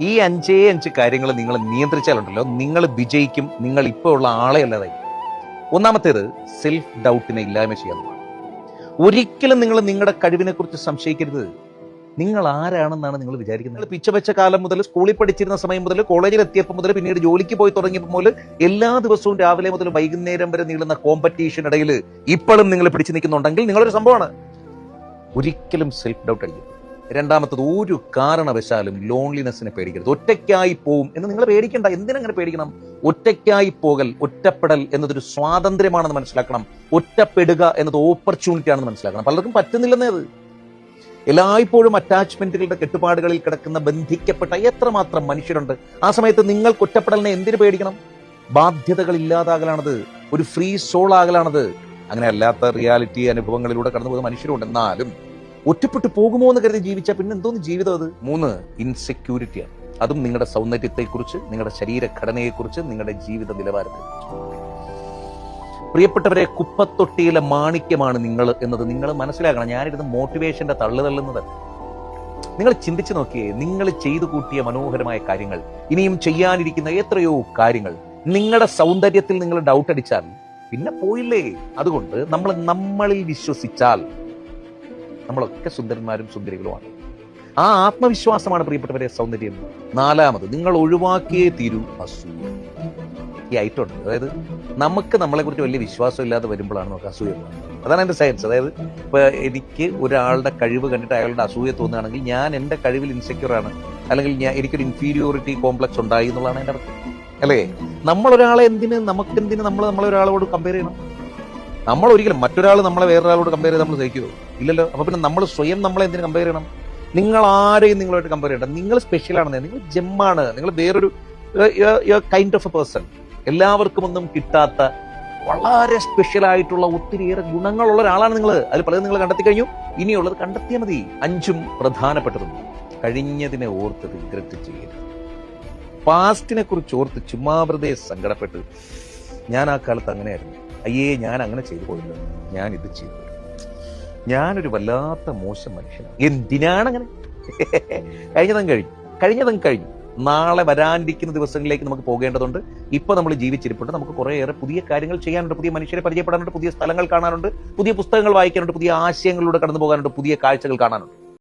ഈ അഞ്ചേ അഞ്ച് കാര്യങ്ങൾ നിങ്ങൾ നിയന്ത്രിച്ചാലുണ്ടല്ലോ നിങ്ങൾ വിജയിക്കും നിങ്ങൾ ഇപ്പോൾ ഉള്ള ആളെ അല്ലാതായി. ഒന്നാമത്തേത് സെൽഫ് ഡൗട്ടിനെ ഇല്ലായ്മ ചെയ്യാവുന്നതാണ് ഒരിക്കലും നിങ്ങൾ നിങ്ങളുടെ കഴിവിനെ കുറിച്ച് സംശയിക്കരുത്. നിങ്ങൾ ആരാണെന്നാണ് നിങ്ങൾ വിചാരിക്കുന്നത്? നിങ്ങൾ പിച്ച വെച്ച കാലം മുതൽ സ്കൂളിൽ പഠിച്ചിരുന്ന സമയം മുതൽ കോളേജിൽ എത്തിയപ്പോൾ മുതൽ പിന്നീട് ജോലിക്ക് പോയി തുടങ്ങിയപ്പോൾ മുതൽ എല്ലാ ദിവസവും രാവിലെ മുതൽ വൈകുന്നേരം വരെ നീളുന്ന കോമ്പറ്റീഷൻ ഇടയിൽ ഇപ്പോഴും നിങ്ങൾ പിടിച്ചു നിൽക്കുന്നുണ്ടെങ്കിൽ നിങ്ങളൊരു സംഭവമാണ്. ഒരിക്കലും സെൽഫ് ഡൗട്ട് അടിക്കും രണ്ടാമത്തത് ഒരു കാരണവശാലും ലോൺലിനെസ്സിനെ പേടിക്കരുത്. ഒറ്റയ്ക്കായി പോവും എന്ന് നിങ്ങൾ പേടിക്കണ്ട. എന്തിനങ്ങനെ പേടിക്കണം? ഒറ്റയ്ക്കായി പോകൽ ഒറ്റപ്പെടൽ എന്നതൊരു സ്വാതന്ത്ര്യമാണെന്ന് മനസ്സിലാക്കണം. ഒറ്റപ്പെടുക എന്നത് ഓപ്പർച്യൂണിറ്റി ആണെന്ന് മനസ്സിലാക്കണം. പലർക്കും പറ്റുന്നില്ലെന്നേ അത്. എല്ലായ്പ്പോഴും അറ്റാച്ച്മെന്റുകളുടെ കെട്ടുപാടുകളിൽ കിടക്കുന്ന ബന്ധിക്കപ്പെട്ട എത്രമാത്രം മനുഷ്യരുണ്ട്. ആ സമയത്ത് നിങ്ങൾ ഒറ്റപ്പെടലിനെ എന്തിനു പേടിക്കണം? ബാധ്യതകൾ ഇല്ലാതാകലാണത്. ഒരു ഫ്രീ സോൾ ആകലാണത്. അങ്ങനെ അല്ലാത്ത റിയാലിറ്റി അനുഭവങ്ങളിലൂടെ കടന്നുപോകുന്ന മനുഷ്യരുണ്ട്. എന്നാലും ഒറ്റപ്പെട്ടു പോകുമോ എന്ന് കരുതി ജീവിച്ചാൽ പിന്നെ എന്തോന്ന് ജീവിതം അത്? മൂന്ന് ഇൻസെക്യൂരിറ്റിയാണ് അതും നിങ്ങളുടെ സൗന്ദര്യത്തെക്കുറിച്ച് നിങ്ങളുടെ ശരീരഘടനയെക്കുറിച്ച് നിങ്ങളുടെ ജീവിത നിലവാരത്തെ പ്രിയപ്പെട്ടവരെ കുപ്പത്തൊട്ടിയിലെ മാണിക്യമാണ് നിങ്ങൾ എന്നത് നിങ്ങൾ മനസ്സിലാക്കണം. ഞാനിരുന്ന് മോട്ടിവേഷന്റെ തള്ളു നിങ്ങൾ ചിന്തിച്ചു നോക്കിയേ നിങ്ങൾ ചെയ്തു കൂട്ടിയ മനോഹരമായ കാര്യങ്ങൾ ഇനിയും ചെയ്യാനിരിക്കുന്ന എത്രയോ കാര്യങ്ങൾ നിങ്ങളുടെ സൗന്ദര്യത്തിൽ നിങ്ങൾ ഡൗട്ട് അടിച്ചാൽ പിന്നെ പോയില്ലേ? അതുകൊണ്ട് നമ്മൾ നമ്മളിൽ വിശ്വസിച്ചാൽ നമ്മളൊക്കെ സുന്ദരന്മാരും സുന്ദരികളുമാണ്. ആ ആത്മവിശ്വാസമാണ് പ്രിയപ്പെട്ടവരെ സൗന്ദര്യം നാലാമത് നിങ്ങൾ ഒഴിവാക്കിയേ തീരൂ അസൂയ ഈ ഐറ്റം ഉണ്ട്. അതായത് നമുക്ക് നമ്മളെ കുറിച്ച് വലിയ വിശ്വാസം ഇല്ലാതെ വരുമ്പോഴാണ് നമുക്ക് അസൂയ. അതാണ് എന്റെ സയൻസ് അതായത് ഇപ്പൊ എനിക്ക് ഒരാളുടെ കഴിവ് കണ്ടിട്ട് അയാളുടെ അസൂയ തോന്നുകയാണെങ്കിൽ ഞാൻ എന്റെ കഴിവിൽ ഇൻസെക്യൂർ ആണ്. അല്ലെങ്കിൽ ഞാൻ എനിക്കൊരു ഇൻഫീരിയോറിറ്റി കോംപ്ലക്സ് ഉണ്ടായി എന്നുള്ളതാണ് എന്റെ അർത്ഥം. അല്ലേ? നമ്മളൊരാളെ എന്തിന് നമുക്ക് എന്തിന് നമ്മൾ നമ്മളൊരാളോട് കമ്പയർ ചെയ്യണം? നമ്മൾ ഒരിക്കലും മറ്റൊരാൾ നമ്മളെ വേറൊരാളോട് കമ്പയർ ചെയ്ത് നമ്മൾ സഹിക്കുമോ ഇല്ലല്ലോ. അപ്പൊ പിന്നെ നമ്മൾ സ്വയം നമ്മളെ എന്തിനു കമ്പയർ ചെയ്യണം? നിങ്ങൾ ആരെയും നിങ്ങളുമായിട്ട് കമ്പയർ ചെയ്യണ്ട. നിങ്ങൾ സ്പെഷ്യൽ ആണെന്ന്. നിങ്ങൾ ജെമ്മാണ് നിങ്ങൾ വേറൊരു കൈൻഡ് ഓഫ് എ പേഴ്സൺ എല്ലാവർക്കും ഒന്നും കിട്ടാത്ത വളരെ സ്പെഷ്യൽ ആയിട്ടുള്ള ഒത്തിരിയേറെ ഗുണങ്ങളുള്ള ഒരാളാണ് നിങ്ങൾ അതിൽ പലതും നിങ്ങൾ കണ്ടെത്തി കഴിഞ്ഞു ഇനിയുള്ളത് കണ്ടെത്തിയാൽ മതി. അഞ്ചും പ്രധാനപ്പെട്ടതും. കഴിഞ്ഞതിനെ ഓർത്ത് റിഗ്രറ്റ് ചെയ്യരുത്. പാസ്റ്റിനെ കുറിച്ച് ഓർത്ത് ചുമ്മാ വെറുതെ സങ്കടപ്പെട്ട്. ഞാൻ ആ കാലത്ത് അങ്ങനെയായിരുന്നു. അയ്യേ ഞാൻ അങ്ങനെ ചെയ്തു പോയില്ല ഞാൻ ഇത് ചെയ്തു ഞാനൊരു വല്ലാത്ത മോശം മനുഷ്യനാണ് എന്തിനാണ് അങ്ങനെ കഴിഞ്ഞതും കഴിഞ്ഞു. കഴിഞ്ഞതും കഴിഞ്ഞു. നാളെ വരാനിരിക്കുന്ന ദിവസങ്ങളിലേക്ക് നമുക്ക് പോകേണ്ടതുണ്ട്. ഇപ്പൊ നമ്മൾ ജീവിച്ചിരിപ്പുണ്ട്. നമുക്ക് കുറേയേറെ പുതിയ കാര്യങ്ങൾ ചെയ്യാനുണ്ട്. പുതിയ മനുഷ്യരെ പരിചയപ്പെടാനുണ്ട്. പുതിയ സ്ഥലങ്ങൾ കാണാനുണ്ട്. പുതിയ പുസ്തകങ്ങൾ വായിക്കാനുണ്ട്. പുതിയ ആശയങ്ങളിലൂടെ കടന്നു പോകാനുണ്ട് പുതിയ കാഴ്ചകൾ കാണാനുണ്ട്.